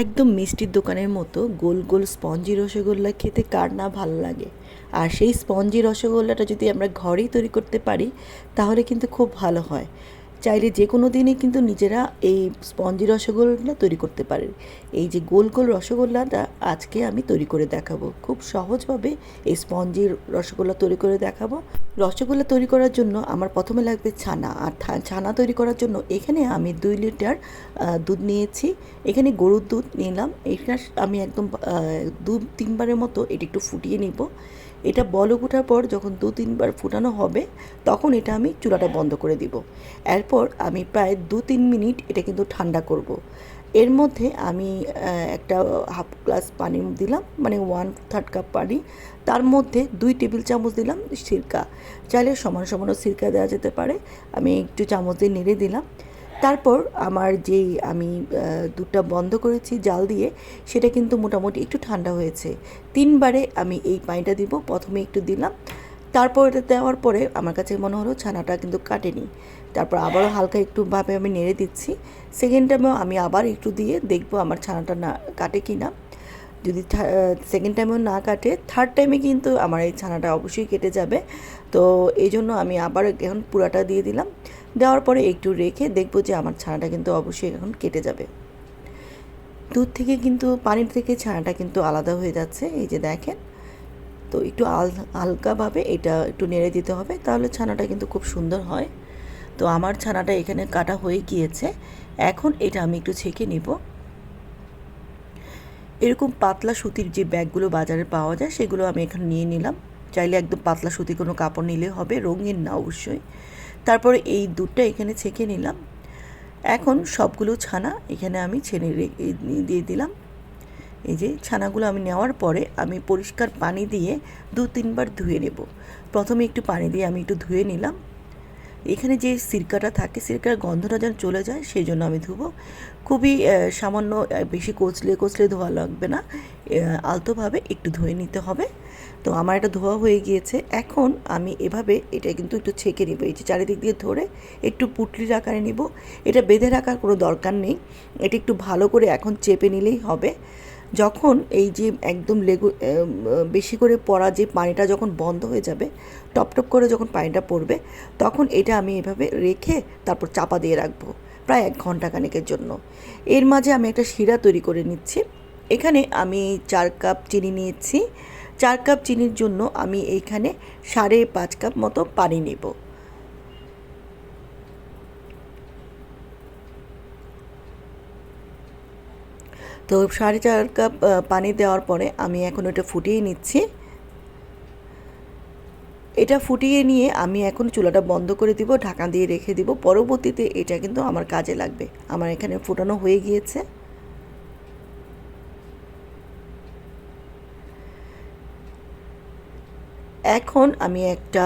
একদম মিষ্টির দোকানের মতো গোল গোল স্পঞ্জি রসগোল্লা খেতে কার না ভালো লাগে। আর সেই স্পঞ্জি রসগোল্লাটা যদি আমরা ঘরেই তৈরি করতে পারি, তাহলে কিন্তু খুব ভালো হয়। চাইলে যে কোনো দিনই কিন্তু নিজেরা এই স্পঞ্জি রসগোল্লা তৈরি করতে পারে। এই যে গোল গোল রসগোল্লাটা আজকে আমি তৈরি করে দেখাবো। খুব সহজভাবে এই স্পঞ্জির রসগোল্লা তৈরি করে দেখাবো। রসগোল্লা তৈরি করার জন্য আমার প্রথমে লাগবে ছানা। আর ছানা তৈরি করার জন্য এখানে আমি দুই লিটার দুধ নিয়েছি। এখানে গরুর দুধ নিলাম। এটা আমি একদম দু তিনবারের মতো এটি একটু ফুটিয়ে নিব। এটা বলক ওঠার পর যখন দু তিনবার ফুটানো হবে, তখন এটা আমি চুলাটা বন্ধ করে দিব। এরপর আমি প্রায় দু তিন মিনিট এটা কিন্তু ঠান্ডা করব। এর মধ্যে আমি একটা হাফ গ্লাস পানি দিলাম মানে ওয়ান থার্ড কাপ পানি। তার মধ্যে দুই টেবিল চামচ দিলাম সিরকা। চাইলে সমান সমানও সিরকা দেওয়া যেতে পারে। আমি একটু চামচ দিয়ে নেড়ে দিলাম। তারপর আমার যেই আমি দুধটা বন্ধ করেছি জাল দিয়ে, সেটা কিন্তু মোটামুটি একটু ঠান্ডা হয়েছে। তিনবারে আমি এই পানিটা দিব, প্রথমে একটু দিলাম। তারপর এটা দেওয়ার পরে আমার কাছে মনে হলো ছানাটা কিন্তু কাটেনি। তারপর আবারও হালকা একটু ভাবে আমি নেড়ে দিচ্ছি। সেকেন্ড টাইমেও আমি আবার একটু দিয়ে দেখব আমার ছানাটা না কাটে কি না। যদি সেকেন্ড টাইমেও না কাটে থার্ড টাইমে কিন্তু আমার এই ছানাটা অবশ্যই কেটে যাবে। তো এই জন্য আমি আবার এখন পুরাটা দিয়ে দিলাম। দেওয়ার পরে একটু রেখে দেখব যে আমার ছানাটা কিন্তু অবশ্যই এখন কেটে যাবে। দুধ থেকে কিন্তু পানির থেকে ছানাটা কিন্তু আলাদা হয়ে যাচ্ছে, এই যে দেখেন। তো একটু আল, হালকাভাবে এটা একটু নেড়ে দিতে হবে, তাহলে ছানাটা কিন্তু খুব সুন্দর হয়। তো আমার ছানাটা এখানে কাটা হয়ে গিয়েছে, এখন এটা আমি একটু ছেঁকে নিব। এরকম পাতলা সুতির যে ব্যাগগুলো বাজারে পাওয়া যায়, সেগুলো আমি এখানে নিয়ে নিলাম। চাইলে একদম পাতলা সুতি কোনো কাপড় নিলে হবে, রঙিন না অবশ্যই। তারপরে এই দুধটা এখানে ছেঁকে নিলাম। এখন সবগুলো ছানা এখানে আমি ছেনে দিয়ে দিলাম। এই যে ছানাগুলো আমি নেওয়ার পরে আমি পরিষ্কার পানি দিয়ে দু, তিনবার ধুয়ে নেব। প্রথমে একটু পানি দিয়ে আমি একটু ধুয়ে নিলাম। এখানে যে সিরকাটা থাকে, সিরকার গন্ধটা যেন চলে যায় সেই জন্য আমি ধুবো। খুবই সামান্য বেশি কচলে কচলে ধোয়া লাগবে না। আলতোভাবে একটু ধুয়ে নিতে হবে। তো আমার এটা ধোয়া হয়ে গিয়েছে। এখন আমি এভাবে এটা কিন্তু একটু ছেঁকে নিব। এই যে চারিদিক দিয়ে ধরে একটু পুটলির আকারে নিব। এটা বেঁধে রাখার কোনো দরকার নেই। এটা একটু ভালো করে এখন চেপে নিলেই হবে। যখন এই যে একদম লেগু বেশি করে পড়া যে পানিটা যখন বন্ধ হয়ে যাবে, টপ টপ করে যখন পানিটা পড়বে, তখন এটা আমি এভাবে রেখে তারপর চাপা দিয়ে রাখব প্রায় এক ঘণ্টা খানেকের জন্য। এর মাঝে আমি একটা শিরা তৈরি করে নিচ্ছি। এখানে আমি চার কাপ চিনি নিয়েছি। চার কাপ চিনির জন্য আমি এইখানে সাড়ে পাঁচ কাপ মতো পানি নেব। তো সাড়ে চার কাপ পানি দেওয়ার পরে আমি এখন এটা ফুটিয়ে নিচ্ছি। এটা ফুটিয়ে নিয়ে আমি এখন চুলাটা বন্ধ করে দিব, ঢাকা দিয়ে রেখে দিব। পরবর্তীতে এটা কিন্তু আমার কাজে লাগবে। আমার এখানে ফুটানো হয়ে গিয়েছে। এখন আমি একটা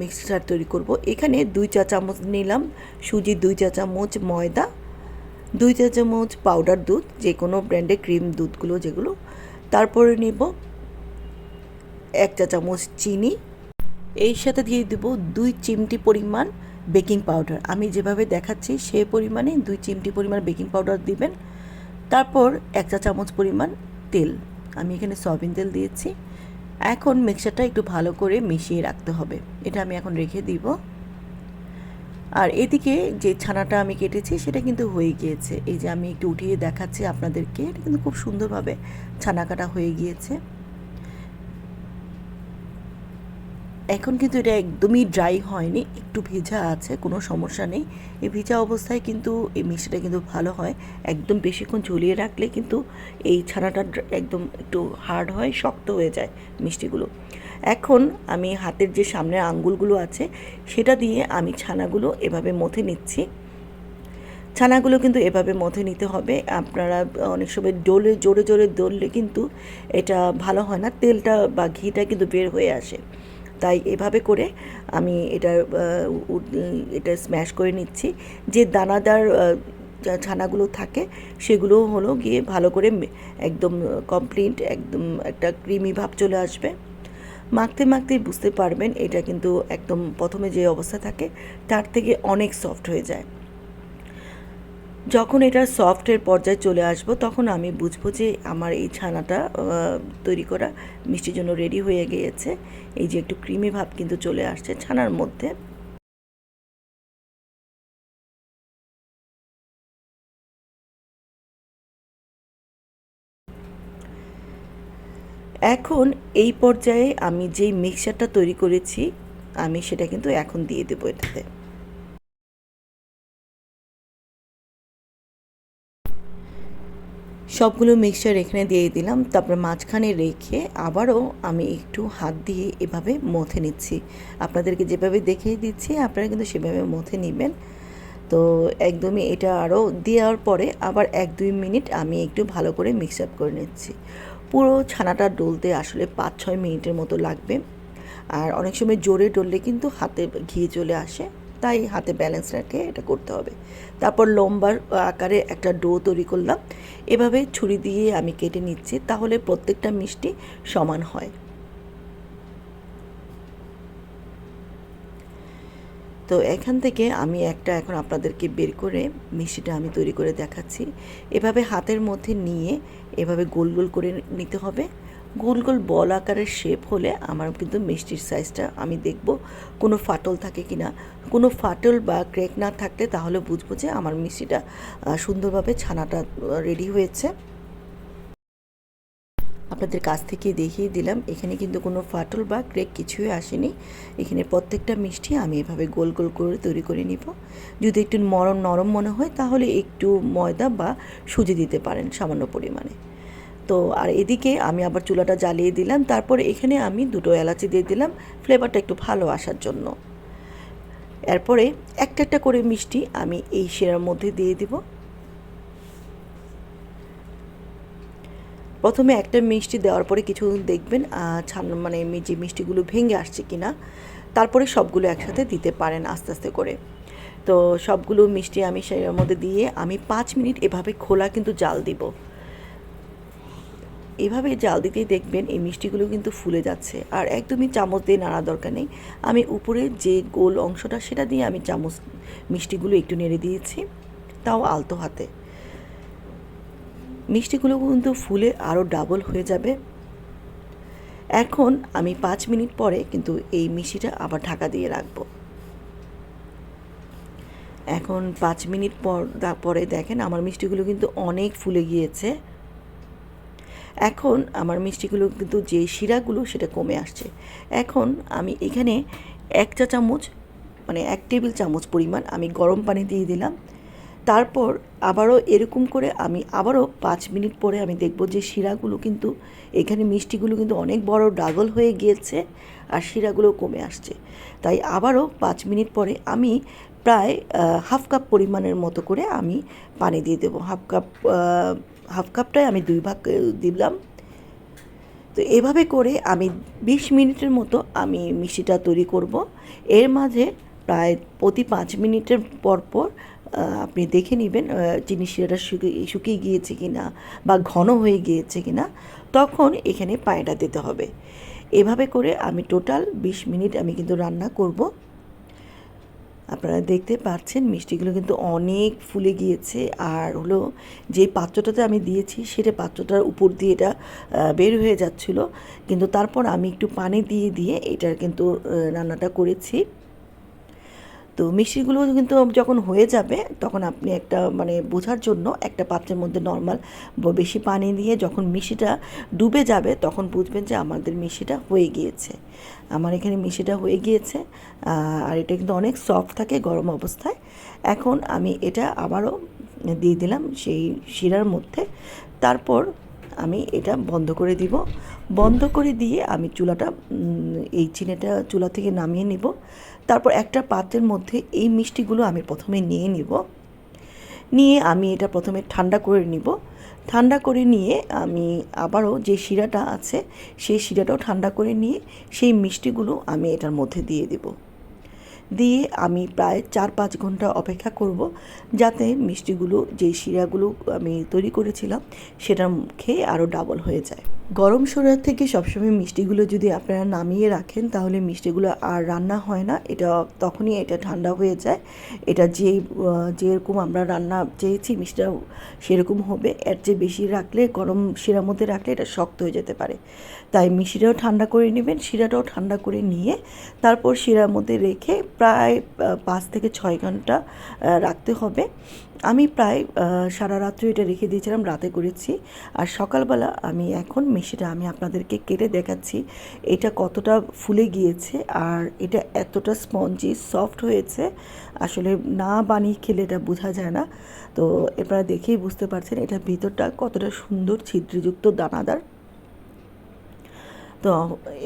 মিক্সচার তৈরি করব। এখানে দুই চা চামচ নিলাম, সুজি, দুই চা চামচ ময়দা, দুই চা চামচ পাউডার দুধ যে কোনো ব্র্যান্ডের ক্রিম দুধগুলো যেগুলো। তারপরে নেব এক চা চামচ চিনি। এর সাথে দিয়ে দেব দুই চিমটি পরিমাণ বেকিং পাউডার আমি যেভাবে দেখাচ্ছি সে পরিমাণে দুই চিমটি পরিমাণ বেকিং পাউডার দিবেন। তারপর এক চা চামচ পরিমাণ তেল। আমি এখানে সয়াবিন তেল দিয়েছি। এখন মিক্সারটা একটু ভালো করে মিশিয়ে রাখতে হবে। এটা আমি এখন রেখে দিব। আর এদিকে যে ছানাটা আমি কেটেছি, সেটা কিন্তু হয়ে গিয়েছে। এই যে আমি একটু উঠিয়ে দেখাচ্ছি আপনাদেরকে, এটা কিন্তু খুব সুন্দরভাবে ছানা কাটা হয়ে গিয়েছে। এখন কিন্তু এটা একদমই ড্রাই হয়নি, একটু ভেজা আছে, কোনো সমস্যা নেই। এই ভেজা অবস্থায় কিন্তু এই মিষ্টিটা কিন্তু ভালো হয়, একদম বেশিক্ষণ ঝুলিয়ে রাখলে কিন্তু এই ছানাটা একদম একটু হার্ড হয়, শক্ত হয়ে যায় মিষ্টিগুলো। এখন আমি হাতের যে সামনের আঙ্গুলগুলো আছে, সেটা দিয়ে আমি ছানাগুলো এভাবে মথে নিচ্ছি। ছানাগুলো কিন্তু এভাবে মথে নিতে হবে। আপনারা অনেক সময় ডোলে, জোরে জোরে দললে কিন্তু এটা ভালো হয় না, তেলটা বা ঘিটা কিন্তু বের হয়ে আসে। তাই এভাবে করে আমি এটা এটা স্ম্যাশ করে নিচ্ছি। যে দানাদার ছানাগুলো থাকে সেগুলো হলো গিয়ে ভালো করে একদম কমপ্লিট একদম একটা ক্রিমি ভাব চলে আসবে। মাখতে মাখতে বুঝতে পারবেন এটা কিন্তু একদম প্রথমে যে অবস্থা থাকে তার থেকে অনেক সফট হয়ে যায়। যখন এটা সফটের পর্যায়ে চলে আসব, তখন আমি বুঝব যে আমার এই ছানাটা তৈরি করা মিষ্টির জন্য রেডি হয়ে গিয়েছে। এই যে একটু ক্রিমি ভাব কিন্তু চলে আসছে ছানার মধ্যে। এখন এই পর্যায়ে আমি যেই মিক্সারটা তৈরি করেছি, আমি সেটা কিন্তু এখন দিয়ে দেবো এটাতে। সবগুলো মিক্সচার এখানে দিয়ে দিলাম। তারপরে মাঝখানে রেখে আবারও আমি একটু হাত দিয়ে এভাবে মথে নিচ্ছি। আপনাদেরকে যেভাবে দেখিয়ে দিচ্ছি, আপনারা কিন্তু সেভাবে মথে নেবেন। তো একদমই এটা আরও দেওয়ার পরে আবার এক দুই মিনিট আমি একটু ভালো করে মিক্স আপ করে নিচ্ছি। পুরো ছানাটা ডলতে আসলে পাঁচ ছয় মিনিটের মতো লাগবে। আর অনেক সময় জোরে ডললে কিন্তু হাতে ঘিয়ে চলে আসে। তাই হাতে ব্যালেন্স রেখে এটা করতে হবে। তারপর লম্বার আকারে একটা ডো তৈরি করলাম। এভাবে ছুরি দিয়ে আমি কেটে নিচ্ছি, তাহলে প্রত্যেকটা মিষ্টি সমান হয়। তো এখান থেকে আমি একটা এখন আপনাদেরকে বের করে মিষ্টিটা আমি তৈরি করে দেখাচ্ছি। এভাবে হাতের মধ্যে নিয়ে এভাবে গোল গোল করে নিতে হবে। গোল গোল বল আকারের শেপ হলে আমার কিন্তু মিষ্টির সাইজটা আমি দেখব কোনো ফাটল থাকে কি না কোনো ফাটল বা ক্রেক না থাকলে তাহলে বুঝব যে আমার মিষ্টিটা সুন্দরভাবে ছানাটা রেডি হয়েছে। আপনাদের কাছ থেকে দেখিয়ে দিলাম, এখানে কিন্তু কোনো ফাটল বা ক্রেক কিছুই আসেনি। এখানে প্রত্যেকটা মিষ্টি আমি এভাবে গোল গোল করে তৈরি করে নিব। যদি একটু নরম নরম মনে হয় তাহলে একটু ময়দা বা সুজি দিতে পারেন সামান্য পরিমাণে। তো আর এদিকে আমি আবার চুলাটা জ্বালিয়ে দিলাম। তারপরে এখানে আমি দুটো এলাচি দিয়ে দিলাম ফ্লেভারটা একটু ভালো আসার জন্য। এরপরে একটা একটা করে মিষ্টি আমি এই শিরার মধ্যে দিয়ে দিব। প্রথমে একটা মিষ্টি দেওয়ার পরে কিছু দেখবেন ছান মানে যে মিষ্টিগুলো ভেঙে আসছে কিনা, তারপরে সবগুলো একসাথে দিতে পারেন আস্তে আস্তে করে। তো সবগুলো মিষ্টি আমি সেটার মধ্যে দিয়ে আমি পাঁচ মিনিট এভাবে খোলা কিন্তু জাল দিব। এভাবে জাল দিতেই দেখবেন এই মিষ্টিগুলো কিন্তু ফুলে যাচ্ছে। আর একদমই চামচ দিয়ে নাড়া দরকার নেই। আমি উপরে যে গোল অংশটা সেটা দিয়ে আমি চামচ মিষ্টিগুলো একটু নেড়ে দিয়েছি। তাও আলতো হাতে। মিষ্টিগুলো কিন্তু ফুলে আরও ডাবল হয়ে যাবে। এখন আমি পাঁচ মিনিট পরে কিন্তু এই মিষ্টিটা আবার ঢাকা দিয়ে রাখব। এখন পাঁচ মিনিট পর পরে দেখেন আমার মিষ্টিগুলো কিন্তু অনেক ফুলে গিয়েছে। এখন আমার মিষ্টিগুলো কিন্তু যে শিরাগুলো সেটা কমে আসছে। এখন আমি এখানে এক চা চামচ মানে এক টেবিল চামচ পরিমাণ আমি গরম পানি দিয়ে দিলাম। তারপর আবারও এরকম করে আমি আবারও পাঁচ মিনিট পরে আমি দেখব যে শিরাগুলো কিন্তু, এখানে মিষ্টিগুলো কিন্তু অনেক বড় ডাগল হয়ে গিয়েছে আর শিরাগুলো কমে আসছে। তাই আবারও পাঁচ মিনিট পরে আমি প্রায় হাফ কাপ পরিমাণের মতো করে আমি পানি দিয়ে দেবো। হাফ কাপ হাফ কাপটায় আমি দুই ভাগ দিলাম। তো এভাবে করে আমি বিশ মিনিটের মতো আমি মিষ্টিটা তৈরি করব। এর মাঝে প্রায় প্রতি পাঁচ মিনিটের পর পর আপনি দেখে নেবেন চিনি শিরাটা শুকিয়ে শুকিয়ে গিয়েছে কি না বা ঘন হয়ে গিয়েছে কি না তখন এখানে পানিটা দিতে হবে। এভাবে করে আমি টোটাল বিশ মিনিট আমি কিন্তু রান্না করব। আপনারা দেখতে পাচ্ছেন মিষ্টিগুলো কিন্তু অনেক ফুলে গিয়েছে। আর হলো যে পাত্রটাতে আমি দিয়েছি, সেটা পাত্রটার উপর দিয়ে এটা বের হয়ে যাচ্ছিল। কিন্তু তারপর আমি একটু পানি দিয়ে দিয়ে এটার কিন্তু রান্নাটা করেছি। তো মিষ্টিগুলো কিন্তু যখন হয়ে যাবে, তখন আপনি একটা মানে বোঝার জন্য একটা পাত্রের মধ্যে নর্মাল বেশি পানি দিয়ে যখন মিষ্টিটা ডুবে যাবে, তখন বুঝবেন যে আমাদের মিষ্টিটা হয়ে গিয়েছে। আমার এখানে মিষ্টিটা হয়ে গিয়েছে আর এটা কিন্তু অনেক সফট থাকে গরম অবস্থায়। এখন আমি এটা আবারও দিয়ে দিলাম সেই শিরার মধ্যে। তারপর আমি এটা বন্ধ করে দিব। বন্ধ করে দিয়ে আমি চুলাটা এই চিনিটা চুলা থেকে নামিয়ে নিব। তারপর একটা পাত্রের মধ্যে এই মিষ্টিগুলো আমি প্রথমে নিয়ে নিব। নিয়ে আমি এটা প্রথমে ঠান্ডা করে নিব। ঠান্ডা করে নিয়ে আমি আবারও যে শিরাটা আছে, সেই শিরাটাও ঠান্ডা করে নিয়ে সেই মিষ্টিগুলো আমি এটার মধ্যে দিয়ে দেব। দিয়ে আমি প্রায় চার পাঁচ ঘণ্টা অপেক্ষা করব যাতে মিষ্টিগুলো যে শিরাগুলো আমি তৈরি করেছিলাম সেটা খেয়ে আরও ডাবল হয়ে যায়। গরম সোডা থেকে সবসময় মিষ্টিগুলো যদি আপনারা নামিয়ে রাখেন, তাহলে মিষ্টিগুলো আর রান্না হয় না। এটা তখনই এটা ঠান্ডা হয়ে যায়। এটা যে যেরকম আমরা রান্না চেয়েছি মিষ্টিটা সেরকম হবে। এর চেয়ে বেশি রাখলে, গরম শিরার মধ্যে রাখলে এটা শক্ত হয়ে যেতে পারে। তাই মিষ্টিটাও ঠান্ডা করে নেবেন, শিরাটাও ঠান্ডা করে নিয়ে তারপর শিরার মধ্যে রেখে প্রায় পাঁচ থেকে ছয় ঘণ্টা রাখতে হবে। আমি প্রায় সারা রাত্রি এটা রেখে দিয়েছিলাম, রাতে করেছি। আর সকালবেলা আমি এখন মিষ্টিটা আমি আপনাদেরকে কেটে দেখাচ্ছি। এটা কতটা ফুলে গিয়েছে আর এটা এতটা স্পঞ্জি, সফট হয়েছে। আসলে না বানিয়ে খেলে এটা বোঝা যায় না। তো আপনারা দেখেই বুঝতে পারছেন এটা ভিতরটা কতটা সুন্দর ছিদ্রযুক্ত দানাদার। তো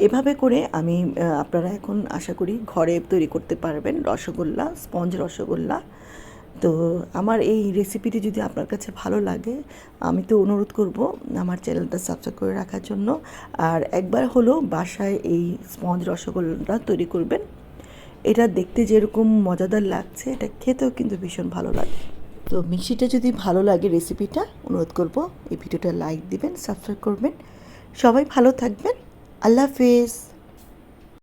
এভাবে করে আমি আপনারা এখন আশা করি ঘরে তৈরি করতে পারবেন রসগোল্লা, স্পঞ্জ রসগোল্লা। তো আমার এই রেসিপিটি যদি আপনার কাছে ভালো লাগে, আমি তো অনুরোধ করব আমার চ্যানেলটা সাবস্ক্রাইব করে রাখার জন্য। আর একবার হলো বাসায় এই স্পঞ্জ রসগোল্লাটা তৈরি করবেন। এটা দেখতে যেরকম মজাদার লাগছে, এটা খেতেও কিন্তু ভীষণ ভালো লাগে। তো মিষ্টিটা যদি ভালো লাগে রেসিপিটা অনুরোধ করব এই ভিডিওটা লাইক দিবেন সাবস্ক্রাইব করবেন। সবাই ভালো থাকবেন। আল্লাহ হাফেজ।